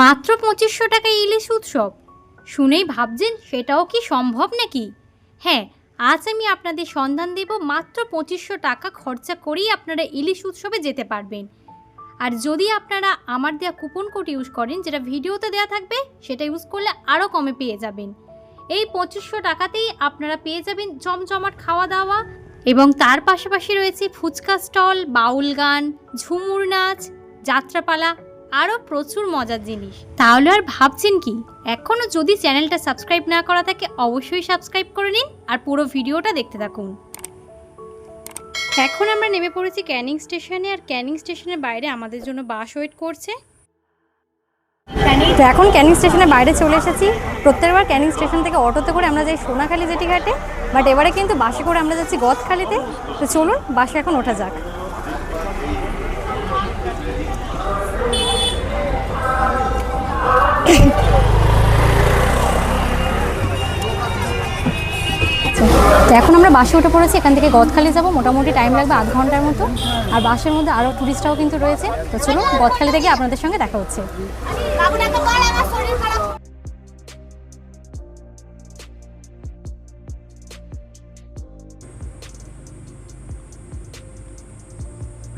মাত্র পঁচিশশো টাকা ইলিশ উৎসব। শুনেই ভাবছেন, সেটাও কি সম্ভব নাকি? হ্যাঁ আজ আমি আপনাদের সন্ধান দেব, মাত্র পঁচিশশো টাকা খরচা করেই আপনারা ইলিশ উৎসবে যেতে পারবেন। আর যদি আপনারা আমার দেওয়া কুপন কোড ইউজ করেন, যেটা ভিডিওতে দেওয়া থাকবে, সেটা ইউজ করলে আরও কমে পেয়ে যাবেন। এই পঁচিশশো টাকাতেই আপনারা পেয়ে যাবেন জমজমাট খাওয়া দাওয়া এবং তার পাশাপাশি রয়েছে ফুচকা স্টল, বাউল গান, ঝুমুর নাচ, যাত্রাপালা আরও প্রচুর মজার জিনিস। তাহলে আর ভাবছেন কি? এখনও যদি চ্যানেলটা সাবস্ক্রাইব না করা থাকে, অবশ্যই সাবস্ক্রাইব করে নিন আর পুরো ভিডিওটা দেখতে থাকুন। এখন আমরা নেমে পড়েছি ক্যানিং স্টেশনে আর ক্যানিং স্টেশনের বাইরে আমাদের জন্য বাস ওয়েট করছে। তো এখন ক্যানিং স্টেশনের বাইরে চলে এসেছি। প্রত্যেকবার ক্যানিং স্টেশন থেকে অটোতে করে আমরা যাই সোনাখালি জেটি ঘাটে বাট এবারে কিন্তু বাসে করে আমরা যাচ্ছি গদখালিতে। তো চলুন, বাসে এখন ওঠা যাক। তো এখন আমরা বাসে উঠে পড়েছি, এখান থেকে গদখালি যাব। মোটামুটি টাইম লাগবে আধ ঘণ্টার মতো। আর বাসের মধ্যে আরও টুরিস্টরাও কিন্তু রয়েছে। তো চলুন গদখালি থেকে আপনাদের সঙ্গে দেখা হচ্ছে।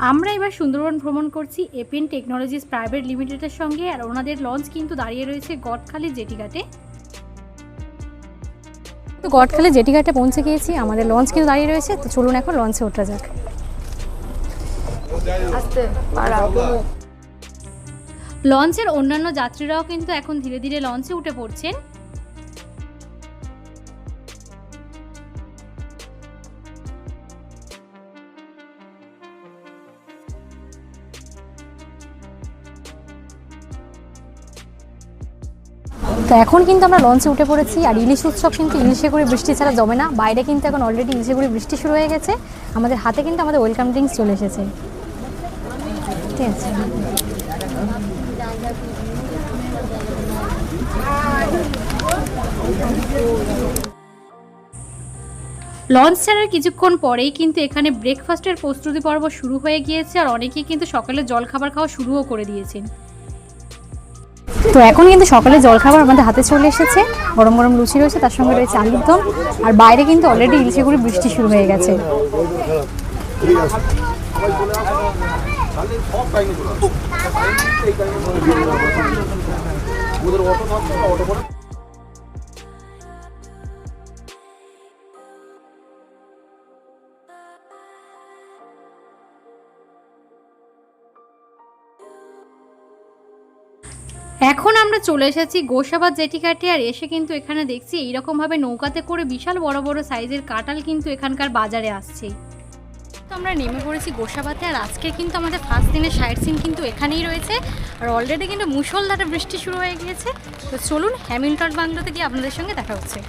আমার এবার সুন্দরবন ভ্রমণ করছি এপিএন টেকনোলজিস প্রাইভেট লিমিটেডের সঙ্গে, আর ওনাদের লঞ্চ কিন্তু দাঁড়িয়ে রয়েছে গদখালি জেটিঘাটে। তো গডখালে জেটি ঘাটে পৌঁছে গিয়েছি আমাদের লঞ্চ কিন্তু দাঁড়িয়ে রয়েছে তো চলুন এখন লঞ্চে ওঠা যাক। লঞ্চের অন্যান্য যাত্রীরাও কিন্তু এখন ধীরে ধীরে লঞ্চে উঠে পড়ছেন। তো এখন কিন্তু আমরা লঞ্চে উঠে পড়েছি আর ইলিশ উৎসব কিন্তু ইলিশে করে বৃষ্টি ছাড়া জমে না। বাইরে কিন্তু এখন অলরেডি ইলিশে করে বৃষ্টি শুরু হয়ে গেছে। আমাদের হাতে কিন্তু আমাদের ওয়েলকাম ড্রিঙ্কস চলে এসেছে। ঠিক আছে। লঞ্চ ছাড়ার কিছুক্ষণ পরেই কিন্তু এখানে ব্রেকফাস্টের প্রস্তুতি পর্ব শুরু হয়ে গিয়েছে আর অনেকেই কিন্তু সকালে জল খাবার খাওয়া শুরুও করে দিয়েছেন। তো এখন কিন্তু সকালে জলখাবার আমাদের হাতে চলে এসেছে। গরম গরম লুচি রয়েছে, তার সঙ্গে রয়েছে আলুর দম। আর বাইরে কিন্তু অলরেডি ইলিশে করে বৃষ্টি শুরু হয়ে গেছে। এখন আমরা চলে এসেছি গোসাবাদ জেটিঘাটে আর এসে কিন্তু এখানে দেখছি এইরকমভাবে নৌকাতে করে বিশাল বড় বড় সাইজের কাটাল কিন্তু এখানকার বাজারে আসছে। তো আমরা নেমে পড়েছি গোসাবাতে, আর আজকে কিন্তু আমাদের ফার্স্ট দিনের সাইড সিন কিন্তু এখানেই রয়েছে। আর অলরেডি কিন্তু মুসলধারে বৃষ্টি শুরু হয়ে গিয়েছে। তো চলুন হ্যামিল্টন বাংলোতে গিয়ে আপনাদের সঙ্গে দেখা হচ্ছে।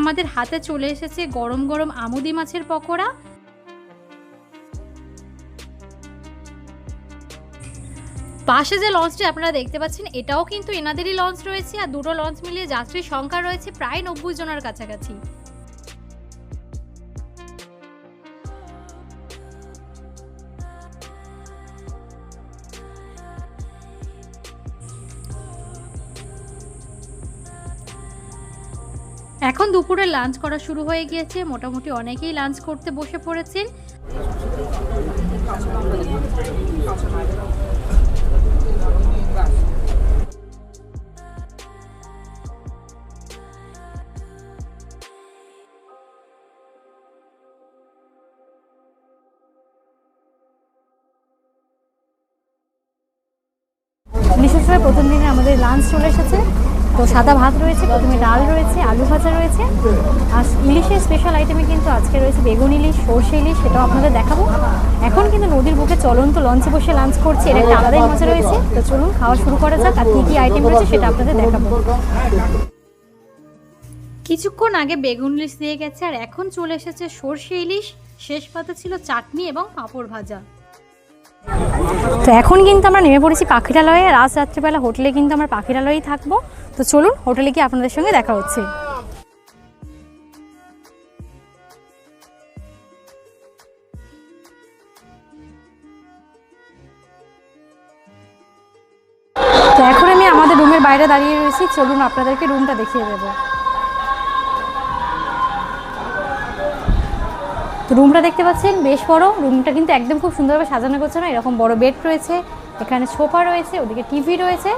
আমাদের হাতে চলে এসেছে গরম গরম আমুদি মাছের পকোড়া। পাশে যে লঞ্চটি আপনারা দেখতে পাচ্ছেন, এটাও কিন্তু এনাদেরই লঞ্চ রয়েছে, আর দুটো লঞ্চ মিলিয়ে যাত্রীর সংখ্যা রয়েছে প্রায় নব্বই জনের কাছাকাছি। এখন দুপুরে লাঞ্চ করা শুরু হয়ে গিয়েছে। মোটামুটি অনেকেই লাঞ্চ করতে বসে পড়েছেন। প্রথম দিনে আমাদের লাঞ্চ চলে এসেছে। তো সাদা ভাত রয়েছে, প্রথমে ডাল রয়েছে, আলু ভাজা রয়েছে। আর ইলিশের স্পেশাল আইটেমে কিন্তু আজকে রয়েছে বেগুন ইলিশ, সর্ষে ইলিশ, সেটাও আপনাদের দেখাবো। এখন কিন্তু নদীর বুকে চলন্ত লঞ্চে বসে লাঞ্চ করছি, এর একটা আলাদাই মজা রয়েছে। তো চলুন, খাওয়া শুরু করা যাক, আর কী কী আইটেম রয়েছে সেটা আপনাদের দেখাবো। কিছুক্ষণ আগে বেগুন ইলিশ দিয়ে গেছে, আর এখন চলে এসেছে সর্ষে ইলিশ, শেষ পাতে ছিল চাটনি এবং পাঁপড় ভাজা। তো এখন কিন্তু আমরা নেমে পড়েছি পাখিরালয়ে। রাত রাত্রিবেলা হোটেলে কিন্তু আমরা পাখিরালয়েই থাকব। তো চলুন, হোটেলে কি আপনাদের সঙ্গে দেখা হচ্ছে। তো এখন আমি আমাদের রুমের বাইরে দাঁড়িয়ে রয়েছি। চলুন, আপনাদেরকে রুমটা দেখিয়ে দেবো। তো রুমটা দেখতে পাচ্ছেন, বেশ বড়। রুমটা কিন্তু একদম খুব সুন্দরভাবে সাজানো করছে না এরকম বড় বেড রয়েছে, এখানে সোফা রয়েছে, ওদিকে টিভি রয়েছে।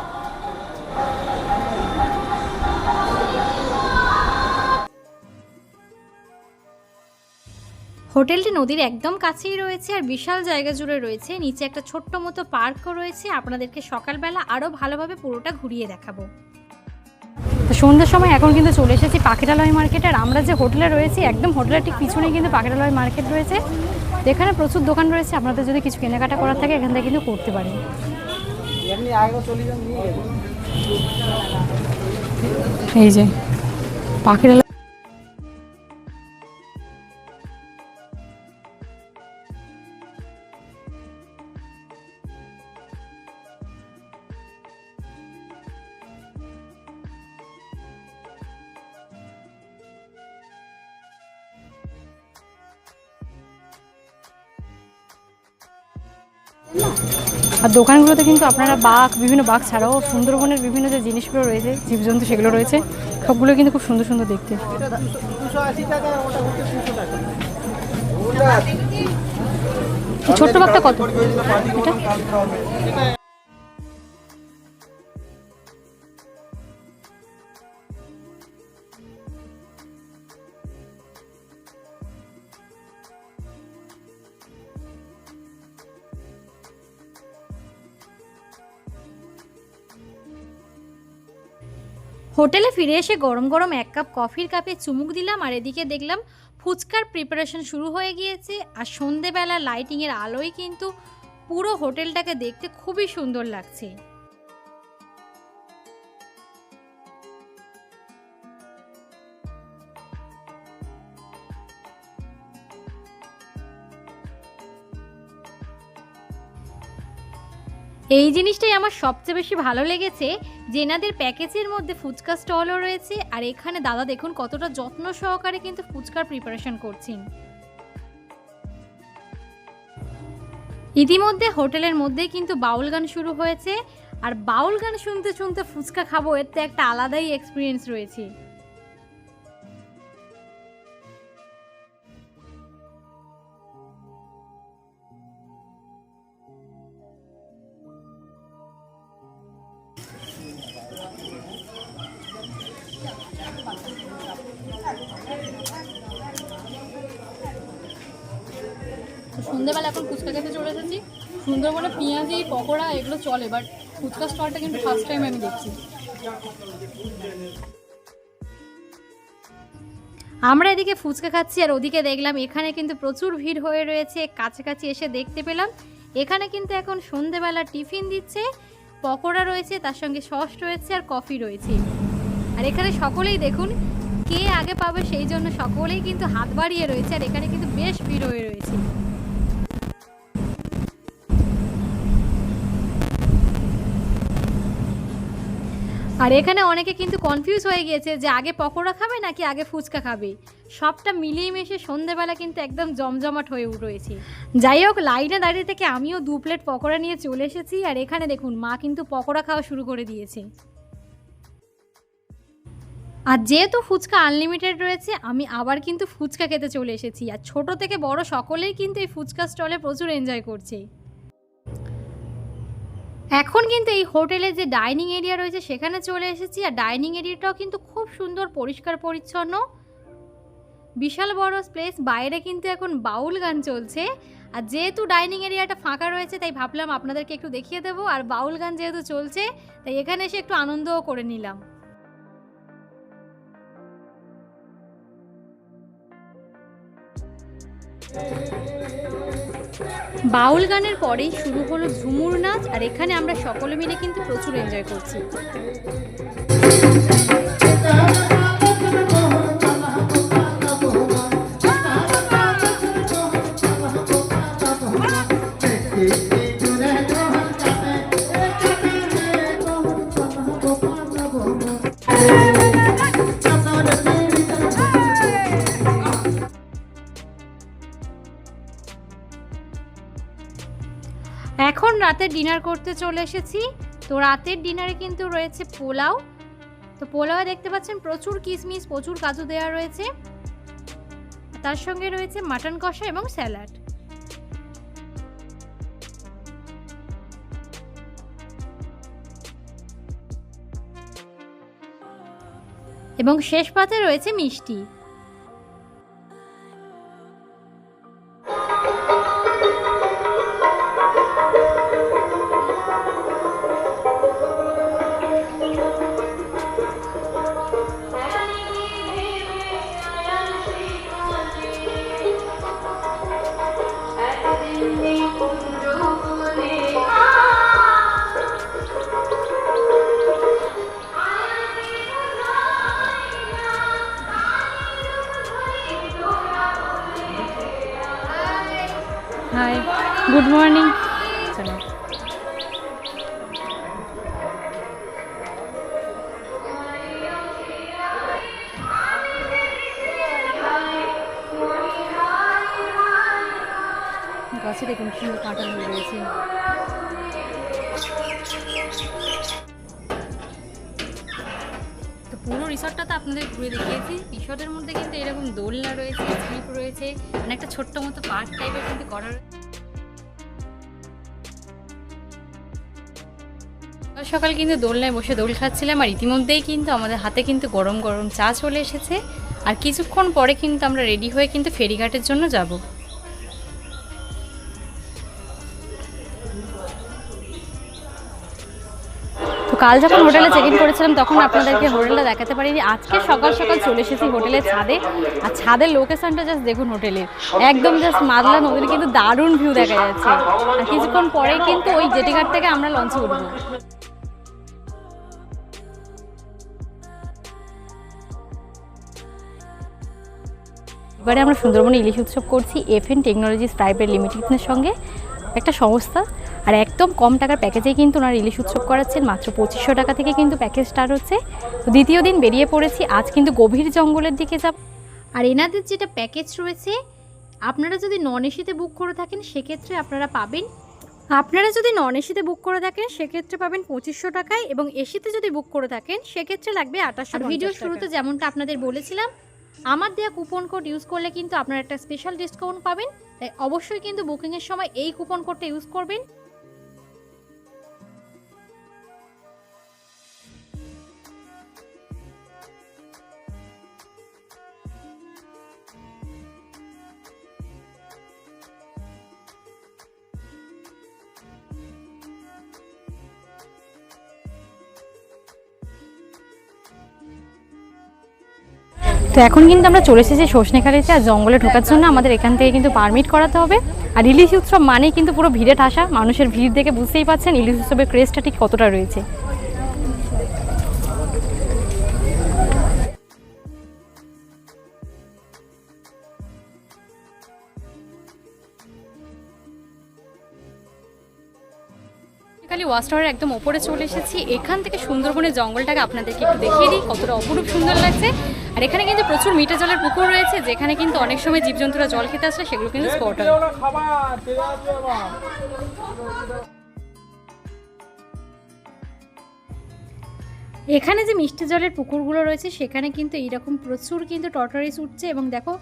হোটেলটি নদীর একদম কাছেই রয়েছে আর বিশাল জায়গা জুড়ে রয়েছে। নিচে একটা ছোট্ট মতো পার্কও রয়েছে। আপনাদেরকে সকালবেলা আরও ভালোভাবে পুরোটা ঘুরিয়ে দেখাবো। সন্ধ্যের সময় এখন কিন্তু চলে এসেছি পাখিরালয় মার্কেট আর আমরা যে হোটেলে রয়েছি একদম হোটেলের ঠিক পিছনে কিন্তু পাখিরালয় মার্কেট রয়েছে। এখানে প্রচুর দোকান রয়েছে আপনাদের যদি কিছু কেনাকাটা করার থাকে এখান থেকে কিন্তু করতে পারেন। এই যে পাখিরালয় আর দোকানগুলোতে কিন্তু আপনারা বাঘ, বিভিন্ন বাঘ ছাড়াও সুন্দরবনের বিভিন্ন যে জিনিসগুলো রয়েছে, জীবজন্তু সেগুলো রয়েছে, সবগুলো কিন্তু খুব সুন্দর সুন্দর দেখতে। ছোট্ট বাঘটা কত? এটা? হোটেলে ফিরে এসে গরম গরম এক কাপ কফির কাপে চুমুক দিলাম আর এদিকে দেখলাম ফুচকার প্রিপারেশন শুরু হয়ে গিয়েছে। আর সন্ধেবেলা লাইটিংয়ের আলোয় কিন্তু পুরো হোটেলটাকে দেখতে খুবই সুন্দর লাগছে। এই জিনিসটাই আমার সবচেয়ে বেশি ভালো লেগেছে যে এনাদের প্যাকেজের মধ্যে ফুচকা স্টলও রয়েছে, আর এখানে দাদা দেখুন কতটা যত্ন সহকারে কিন্তু ফুচকার প্রিপারেশন করছেন। ইতিমধ্যে হোটেলের মধ্যে কিন্তু বাউল গান শুরু হয়েছে, আর বাউল গান শুনতে শুনতে ফুচকা খাব এতে একটা আলাদাই এক্সপিরিয়েন্স রয়েছে। সুন্দরবনে পেঁয়াজি পকোড়া, এগুলো চলে বাট ফুচকা স্টলটা কিন্তু ফার্স্ট টাইম আমি দেখছি। আমরা এদিকে ফুচকা খাচ্ছি আর ওদিকে দেখলাম এখানে কিন্তু প্রচুর ভিড় হয়ে রয়েছে, কাছাকাছি এসে দেখতে পেলাম। এখানে কিন্তু এখন সন্ধেবেলা টিফিন দিচ্ছে, পকোড়া রয়েছে, তার সঙ্গে সস রয়েছে আর কফি রয়েছে। আর এখানে সকলেই দেখুন, কে আগে পাবে সেই জন্য সকলেই কিন্তু হাত বাড়িয়ে রয়েছে আর এখানে কিন্তু বেশ ভিড় হয়ে রয়েছে। আর এখানে অনেকে কিন্তু কনফিউজ হয়ে গিয়েছে যে আগে পকোড়া খাবে নাকি আগে ফুচকা খাবে। সবটা মিলিয়ে মিশে সন্ধেবেলা কিন্তু একদম জমজমাট হয়ে রয়েছে। যাই হোক, লাইনে দাঁড়িয়ে থেকে আমিও দু প্লেট পকোড়া নিয়ে চলে এসেছি। আর এখানে দেখুন, মা কিন্তু পকোড়া খাওয়া শুরু করে দিয়েছে। আর যেহেতু ফুচকা আনলিমিটেড রয়েছে, আমি আবার কিন্তু ফুচকা খেতে চলে এসেছি। আর ছোট থেকে বড় সকলেই কিন্তু এই ফুচকা স্টলে প্রচুর এনজয় করছে। এখন কিন্তু এই হোটেলে যে ডাইনিং এরিয়া রয়েছে, সেখানে চলে এসেছি। আর ডাইনিং এরিয়াটাও কিন্তু খুব সুন্দর, পরিষ্কার, পরিচ্ছন্ন। বিশাল বড় প্লেস বাইরে কিন্তু এখন বাউল গান চলছে। আর যেহেতু ডাইনিং এরিয়াটা ফাঁকা রয়েছে, তাই ভাবলাম আপনাদেরকে একটু দেখিয়ে দেবো। আর বাউল গান যেহেতু চলছে, তাই এখানে এসে একটু আনন্দও করে নিলাম। বাউল গানের পরেই শুরু হলো ঝুমুর নাচ, আর এখানে আমরা সকলে মিলে কিন্তু প্রচুর এনজয় করছি। এখন রাতে ডিনার করতে চলে এসেছি। তো রাতের ডিনারে কিন্তু রয়েছে পোলাও। তো পোলাও দেখতে পাচ্ছেন প্রচুর কিশমিশ প্রচুর কাজু দেওয়া রয়েছে। তার সঙ্গে রয়েছে মাটন কষা এবং স্যালাড। এবং শেষ পাতে রয়েছে মিষ্টি। গাছে দেখুন কি কাঁটা হয়ে রয়েছে। তো পুরো রিসর্টটা তো আপনাদের ঘুরে দেখিয়েছি। রিসর্টের মধ্যে কিন্তু এরকম দোলনা রয়েছে, স্লিপ রয়েছে মানে একটা ছোট্ট মতো পার্ক টাইপের কিন্তু করা রয়েছে। সকাল কিন্তু দোলনায় বসে দোল খাচ্ছিলাম, আর ইতিমধ্যেই কিন্তু আমাদের হাতে কিন্তু গরম গরম চা চলে এসেছে। আর কিছুক্ষণ পরে কিন্তু আমরা রেডি হয়ে কিন্তু ফেরিঘাটের জন্য যাব। কাল যখন হোটেলে চেক ইন করেছিলাম, তখন আপনাদেরকে হোটেলটা দেখাতে পারিনি। আজকে সকাল সকাল চলে এসেছি হোটেলের ছাদে। আর ছাদের লোকেশনটা জাস্ট দেখুন হোটেলের একদম জাস্ট মাদলা নদীর কিন্তু দারুণ ভিউ দেখা যাচ্ছে। আর কিছুক্ষণ পরেই কিন্তু ওই জেটিঘাট থেকে আমরা লঞ্চে উঠবো এবারে আমরা সুন্দরবনে ইলিশ উৎসব করছি। এফ এন টেকনোলজিস প্রাইভেট লিমিটেডের সঙ্গে। একটা সংস্থা। আর একদম কম টাকার প্যাকেজেই কিন্তু ওনারা ইলিশ উৎসব করাচ্ছেন মাত্র পঁচিশশো টাকা থেকে কিন্তু প্যাকেজ স্টার্ট হচ্ছে। তো দ্বিতীয় দিন বেরিয়ে পড়েছি আজ কিন্তু গভীর জঙ্গলের দিকে যাব। আর এনাদের যেটা প্যাকেজ রয়েছে আপনারা যদি নন এসিতে বুক করে থাকেন সেক্ষেত্রে আপনারা পাবেন। আপনারা যদি নন এসিতে বুক করে থাকেন সেক্ষেত্রে পাবেন পঁচিশশো টাকায় এবং এসিতে যদি বুক করে থাকেন সেক্ষেত্রে লাগবে আঠাশশো ভিডিও শুরুতে যেমনটা আপনাদের বলেছিলাম আমার দেওয়া কুপন কোড ইউজ করলে কিন্তু আপনারা একটা স্পেশাল ডিসকাউন্ট পাবেন। তাই অবশ্যই কিন্তু বুকিংয়ের সময় এই কুপন কোডটা ইউজ করবেন। তো এখন কিন্তু আমরা চলে এসেছি সজনেখালিতে আর জঙ্গলে ঢোকার জন্য। আমাদের এখান থেকে কিন্তু পারমিট করাতে হবে। আর ইলিশ উৎসব মানেই কিন্তু পুরো ভিড়ে ঠাসা। মানুষের ভিড় দেখে বুঝতেই পাচ্ছেন ইলিশ উৎসবের ক্রেজটা ঠিক কতটা রয়েছে। খালি একদম ওপরে চলে এসেছি। এখান থেকে সুন্দরবনের জঙ্গলটাকে আপনাদেরকে একটু দেখিয়ে দিই, কতটা অপরূপ সুন্দর লাগছে। আর এখানে কিন্তু প্রচুর মিঠে জলের পুকুর রয়েছে যেখানে কিন্তু অনেক সময় জীবজন্তুরা জল খেতে আসলে সেগুলো কিন্তু স্পট হয়। এখানে যে মিষ্টি জলের পুকুরগুলো রয়েছে সেখানে কিন্তু এইরকম প্রচুর কিন্তু টর্টরিস উঠছে এবং দেখো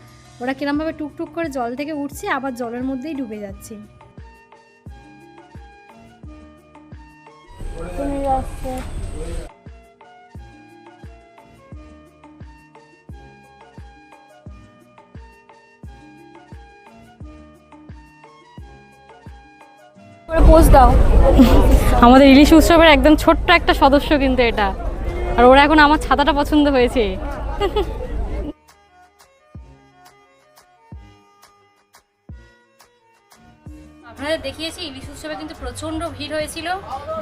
ওরা কিরমভাবে টুকটুক করে জল থেকে উঠছে আবার জলের মধ্যেই ডুবে যাচ্ছে। পোস্ট দাও। আমাদের ইলিশ উৎসবের একদম ছোট্ট একটা সদস্য কিন্তু এটা। আর ওরা এখন আমার ছাতাটা পছন্দ হয়েছে। আপনাদের দেখিয়েছি ইলিশ উৎসবে কিন্তু প্রচণ্ড ভিড় হয়েছিল।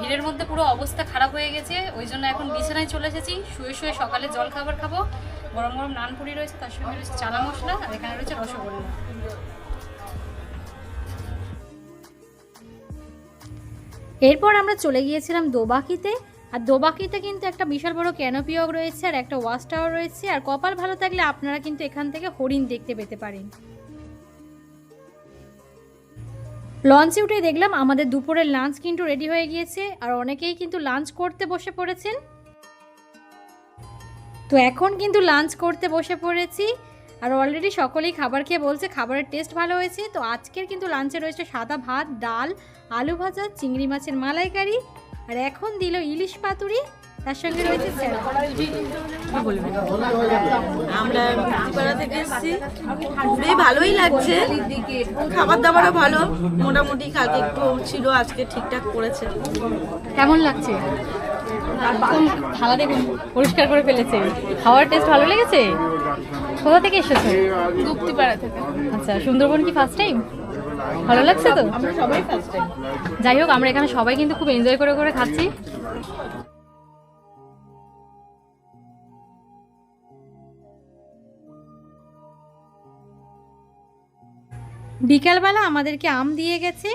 ভিড়ের মধ্যে পুরো অবস্থা খারাপ হয়ে গেছে। ওই জন্য এখন বিছানায় চলে এসেছি। শুয়ে শুয়ে সকালে জল খাবার খাব। গরম গরম নানপুরি রয়েছে তার সঙ্গে রয়েছে চানা মশলা আর এখানে রয়েছে রসগোল্লা। এরপর আমরা চলে গিয়েছিলাম দোবাকিতে। আর দোবাকিতে কিন্তু একটা বিশাল বড় ক্যানোপিও রয়েছে আর একটা ওয়াচ টাওয়ার রয়েছে। আর কপাল ভালো থাকলে আপনারা কিন্তু এখান থেকে হরিণ দেখতে পেতে পারেন। লঞ্চে উঠে দেখলাম আমাদের দুপুরের লাঞ্চ কিন্তু রেডি হয়ে গিয়েছে। আর অনেকেই কিন্তু লাঞ্চ করতে বসে পড়েছেন। তো এখন কিন্তু লাঞ্চ করতে বসে পড়েছি। আর অলরেডি সকলেই খাবার খেয়ে বলছে খাবারের টেস্ট ভালো হয়েছে। তো আজকের কিন্তু লাঞ্চে রয়েছে সাদা ভাত ডাল আলু ভাজা চিংড়ি মাছের মালাইকারি আর এখন দিল ইলিশ পাতুরি তার সঙ্গে রয়েছে আমরা মুক্তিপাড়া থেকে এসেছি। খুবই ভালোই লাগছে। খাবার দাবারও ভালো। মোটামুটি কালকে একটু ছিল আজকে ঠিকঠাক করেছে। কেমন লাগছে? থালা দেখুন পরিষ্কার করে ফেলেছে। খাওয়ার টেস্ট ভালো লেগেছে? কোথা থেকে এসেছ? মুক্তিপাড়া থেকে। আচ্ছা সুন্দরবন কি ফার্স্ট টাইম ভালো লাগছে তো? সবাই ফার্স্ট টাইম যাই হোক আমরা এখানে সবাই কিন্তু খুব এনজয় করে করে খাচ্ছি। বিকালবেলা আমাদেরকে আম দিয়ে গেছে।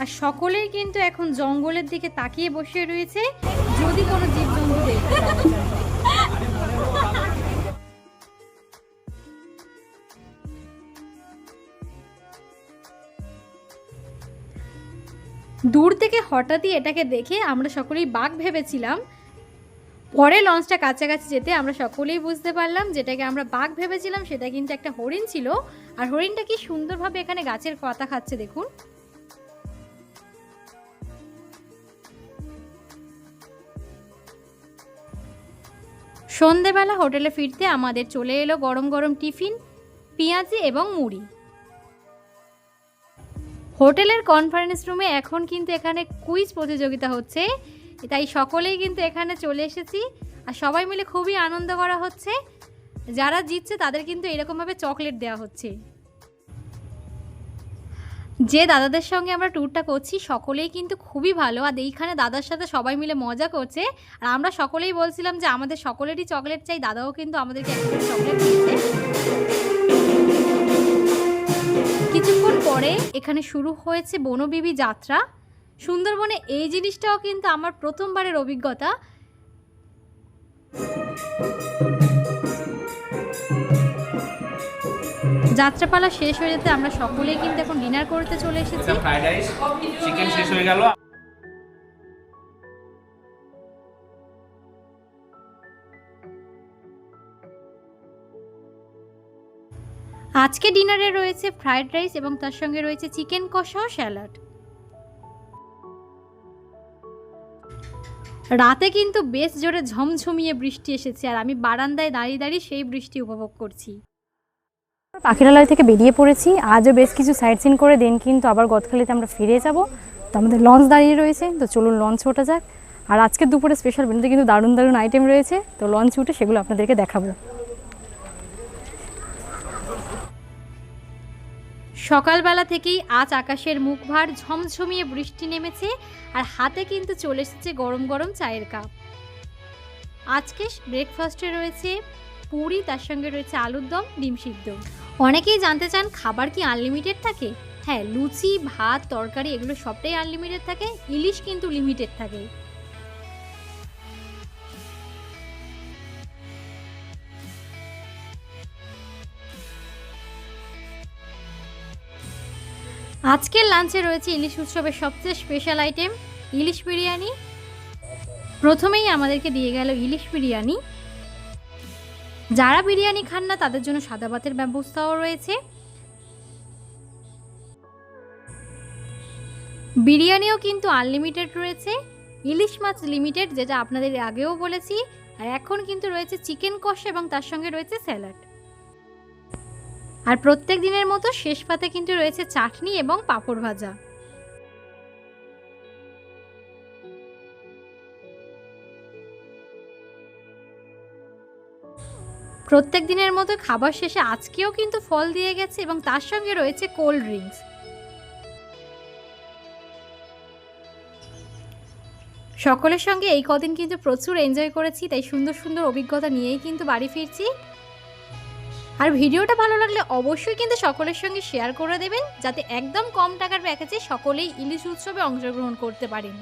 আর সকলেই কিন্তু এখন জঙ্গলের দিকে তাকিয়ে বসে রয়েছে, যদি কোনো জীবজন্তু দেখতে দূর থেকে হঠাৎই এটাকে দেখে আমরা সকলেই বাঘ ভেবেছিলাম। পরে লঞ্চটা কাছাকাছি যেতে আমরা সকলেই বুঝতে পারলাম যেটাকে আমরা বাঘ ভেবেছিলাম, সেটা কিন্তু একটা হরিণ ছিল। আর হরিণটা কি সুন্দরভাবে এখানে গাছের পাতা খাচ্ছে দেখুন। সন্ধেবেলা হোটেলে ফিরতে আমাদের চলে এলো গরম গরম টিফিন, পেঁয়াজি এবং মুড়ি। হোটেলের কনফারেন্স রুমে এখন কিন্তু এখানে কুইজ প্রতিযোগিতা হচ্ছে, তাই সকলেই কিন্তু এখানে চলে এসেছি আর সবাই মিলে খুবই আনন্দ করা হচ্ছে। যারা জিতছে তাদের কিন্তু এরকমভাবে চকলেট দেওয়া হচ্ছে। যে দাদাদের সঙ্গে আমরা ট্যুরটা করছি, সকলেই কিন্তু খুবই ভালো। আর এইখানে দাদার সাথে সবাই মিলে মজা করছে। আর আমরা সকলেই বলছিলাম যে আমাদের সকলেরই চকলেট চাই, দাদাও কিন্তু আমাদেরকে একটা চকলেট দিয়েছে। কিছুক্ষণ পরে এখানে শুরু হয়েছে বনবিবি যাত্রা। সুন্দরবনে এই জিনিসটাও কিন্তু আমার প্রথমবারের অভিজ্ঞতা। যাত্রাপালা শেষ হয়ে যেতে আমরা সকলেই কিন্তু এখন ডিনার করতে চলে এসেছি। ফ্রাইড রাইস চিকেন শেষ হয়ে গেল। আজকে ডিনারে রয়েছে ফ্রাইড রাইস এবং তার সঙ্গে রয়েছে চিকেন কষা ও স্যালাড রাতে কিন্তু বেশ জোরে ঝমঝমিয়ে বৃষ্টি এসেছে আর আমি বারান্দায় দাঁড়িয়ে দাঁড়িয়ে সেই বৃষ্টি উপভোগ করছি। পাখিরালয় থেকে বেরিয়ে পড়েছি। আজও বেশ কিছু সাইট সিন করে দেন, কিন্তু আবার গতকালিতে আমরা ফিরে যাব। তো আমাদের লঞ্চ দাঁড়িয়ে রয়েছে। তো চলুন লঞ্চ ওঠা যাক। আর আজকে দুপুরে স্পেশাল মেনুতে কিন্তু দারুণ দারুণ আইটেম রয়েছে। তো লঞ্চ উঠে সেগুলো আপনাদেরকে দেখাবো। সকালবেলা থেকেই আজ আকাশের মুখ ভার ঝমঝমিয়ে বৃষ্টি নেমেছে আর হাতে কিন্তু চলে এসেছে গরম গরম চায়ের কাপ। আজকে ব্রেকফাস্টে রয়েছে পুরি, তার সঙ্গে রয়েছে আলুর দম, ডিম সিদ্ধ। অনেকেই জানতে চান খাবার কি আনলিমিটেড থাকে? হ্যাঁ লুচি, ভাত, তরকারি, এগুলো সবটাই আনলিমিটেড থাকে, ইলিশ কিন্তু লিমিটেড থাকে। আজকের লাঞ্চে রয়েছে ইলিশ উৎসবের সবচেয়ে স্পেশাল আইটেম ইলিশ বিরিয়ানি। প্রথমেই আমাদেরকে দিয়ে গেল ইলিশ বিরিয়ানি। যারা বিরিয়ানি খান না, তাদের জন্য সাদা ভাতের ব্যবস্থাও রয়েছে। বিরিয়ানিও কিন্তু আনলিমিটেড রয়েছে। ইলিশ মাছ লিমিটেড যেটা আপনাদের আগেও বলেছি। আর এখন কিন্তু রয়েছে চিকেন কষা এবং তার সঙ্গে রয়েছে স্যালাড আর প্রত্যেক দিনের মতো শেষ পাতে কিন্তু রয়েছে চাটনি এবং পাঁপড় ভাজা। প্রত্যেক দিনের মতো খাবার শেষে আজকেও কিন্তু ফল দিয়ে গেছে এবং তার সঙ্গে রয়েছে কোল্ড ড্রিঙ্কস। সকলের সঙ্গে এই কদিন কিন্তু প্রচুর এনজয় করেছি, তাই সুন্দর সুন্দর অভিজ্ঞতা নিয়েই কিন্তু বাড়ি ফিরছি। আর ভিডিওটা ভালো লাগলে অবশ্যই কিন্তু সকলের সঙ্গে শেয়ার করে দেবেন, যাতে একদম কম টাকার প্যাকেজে সকলেই ইলিশ উৎসবে অংশগ্রহণ করতে পারেন।